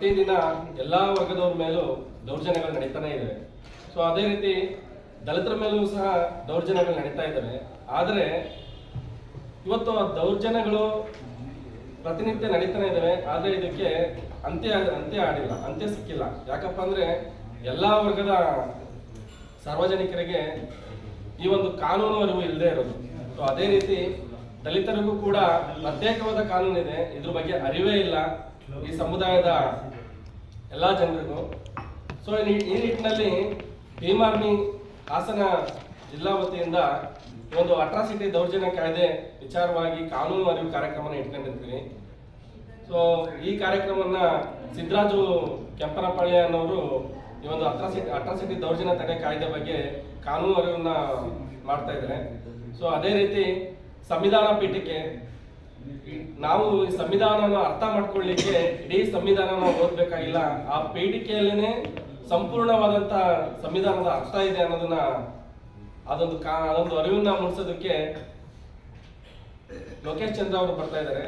ಪ್ರತಿದಿನ ಎಲ್ಲ ವರ್ಗದವ್ರ ಮೇಲೂ ದೌರ್ಜನ್ಯಗಳು ನಡೀತಾನೆ ಇದೆ ಸೊ ಅದೇ ರೀತಿ ದಲಿತರ ಮೇಲೂ ಸಹ ದೌರ್ಜನ್ಯಗಳು ನಡೀತಾ ಇದ್ದಾವೆ ಆದರೆ ಇವತ್ತು ಆ ದೌರ್ಜನ್ಯಗಳು ಪ್ರತಿನಿತ್ಯ ನಡೀತಾನೆ ಇದ್ದಾವೆ ಆದರೆ ಇದಕ್ಕೆ ಅಂತ್ಯ ಅಂತ್ಯ ಆಡಿಲ್ಲ, ಅಂತ್ಯ ಸಿಕ್ಕಿಲ್ಲ. ಯಾಕಪ್ಪ ಅಂದರೆ ಎಲ್ಲ ವರ್ಗದ ಸಾರ್ವಜನಿಕರಿಗೆ ಈ ಒಂದು ಕಾನೂನು ಅರಿವು ಇಲ್ಲದೆ ಇರೋದು. ಸೊ ಅದೇ ರೀತಿ ದಲಿತರಿಗೂ ಕೂಡ ಪ್ರತ್ಯೇಕವಾದ ಕಾನೂನು ಇದೆ ಇದ್ರ ಬಗ್ಗೆ ಅರಿವೇ ಇಲ್ಲ. ಈ ಸಮುದಾಯದ ಎಲ್ಲ ಜನರಿಗೂ. ಸೊ ಈ ನಿಟ್ಟಿನಲ್ಲಿ ಭೀಮಾರ್ಮಿ ಹಾಸನ ಜಿಲ್ಲಾ ವತಿಯಿಂದ ಒಂದು ಅಟ್ರಾಸಿಟಿ ದೌರ್ಜನ್ಯ ಕಾಯ್ದೆ ವಿಚಾರವಾಗಿ ಕಾನೂನು ಅರಿವು ಕಾರ್ಯಕ್ರಮನ ಇಟ್ಕೊಂಡಿರ್ತೀವಿ. ಸೊ ಈ ಕಾರ್ಯಕ್ರಮವನ್ನ ಸಿದ್ದರಾಜು ಕೆಂಪನಪಾಳ್ಯ ಅನ್ನೋರು ಈ ಒಂದು ಅಟ್ರಾಸಿಟಿ ಅಟ್ರಾಸಿಟಿ ದೌರ್ಜನ್ಯ ತಡೆ ಕಾಯ್ದೆ ಬಗ್ಗೆ ಕಾನೂನು ಅರಿವನ್ನ ಮಾಡ್ತಾ ಇದ್ದಾರೆ. ಸೊ ಅದೇ ರೀತಿ ಸಂವಿಧಾನ ಪೀಠಕ್ಕೆ ನಾವು ಈ ಸಂವಿಧಾನವನ್ನು ಅರ್ಥ ಮಾಡ್ಕೊಳ್ಳಿಕ್ಕೆ ಇಡೀ ಸಂವಿಧಾನನ ಓದ್ಬೇಕಾಗಿಲ್ಲ. ಆ ಪೀಠಿಕೆಯಲ್ಲೇನೆ ಸಂಪೂರ್ಣವಾದಂತ ಸಂವಿಧಾನದ ಅರ್ಥ ಇದೆ ಅನ್ನೋದನ್ನ ಅದೊಂದು ಕಾ ಅದೊಂದು ಅರಿವನ್ನ ಮೂಡಿಸೋದಕ್ಕೆ ಲೋಕೇಶ್ ಚಂದ್ರ ಅವರು ಬರ್ತಾ ಇದ್ದಾರೆ.